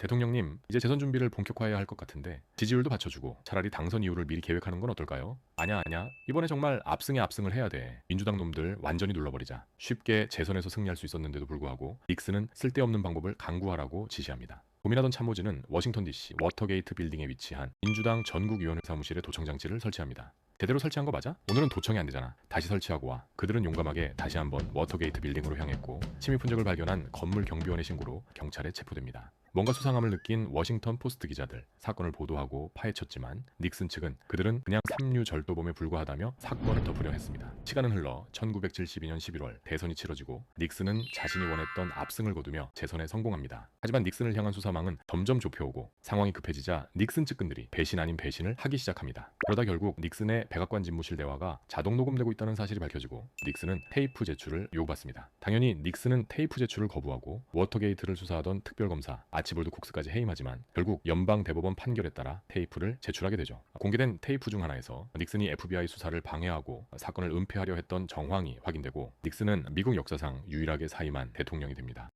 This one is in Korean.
대통령님, 이제 재선 준비를 본격화해야 할 것 같은데 지지율도 받쳐주고 차라리 당선 이후를 미리 계획하는 건 어떨까요? 아냐 아냐. 이번에 정말 압승에 압승을 해야 돼. 민주당 놈들 완전히 눌러버리자. 쉽게 재선에서 승리할 수 있었는데도 불구하고 닉슨은 쓸데없는 방법을 강구하라고 지시합니다. 고민하던 참모진은 워싱턴 DC 워터게이트 빌딩에 위치한 민주당 전국위원회 사무실에 도청 장치를 설치합니다. 제대로 설치한 거 맞아? 오늘은 도청이 안 되잖아. 다시 설치하고 와. 그들은 용감하게 다시 한번 워터게이트 빌딩으로 향했고 침입 흔적을 발견한 건물 경비원의 신고로 경찰에 체포됩니다. 뭔가 수상함을 느낀 워싱턴 포스트 기자들 사건을 보도하고 파헤쳤지만 닉슨 측은 그들은 그냥 삼류 절도범에 불과하다며 사건을 덮으려 했습니다. 시간은 흘러 1972년 11월 대선이 치러지고 닉슨은 자신이 원했던 압승을 거두며 재선에 성공합니다. 하지만 닉슨을 향한 수사망은 점점 좁혀오고 상황이 급해지자 닉슨 측근들이 배신 아닌 배신을 하기 시작합니다. 그러다 결국 닉슨의 백악관 집무실 대화가 자동 녹음되고 있다는 사실이 밝혀지고 닉슨은 테이프 제출을 요구받습니다. 당연히 닉슨은 테이프 제출을 거부하고 워터게이트를 수사하던 특별검사 아 치볼드 콕스까지 해임하지만 결국 연방 대법원 판결에 따라 테이프를 제출하게 되죠. 공개된 테이프 중 하나에서 닉슨이 FBI 수사를 방해하고 사건을 은폐하려 했던 정황이 확인되고 닉슨은 미국 역사상 유일하게 사임한 대통령이 됩니다.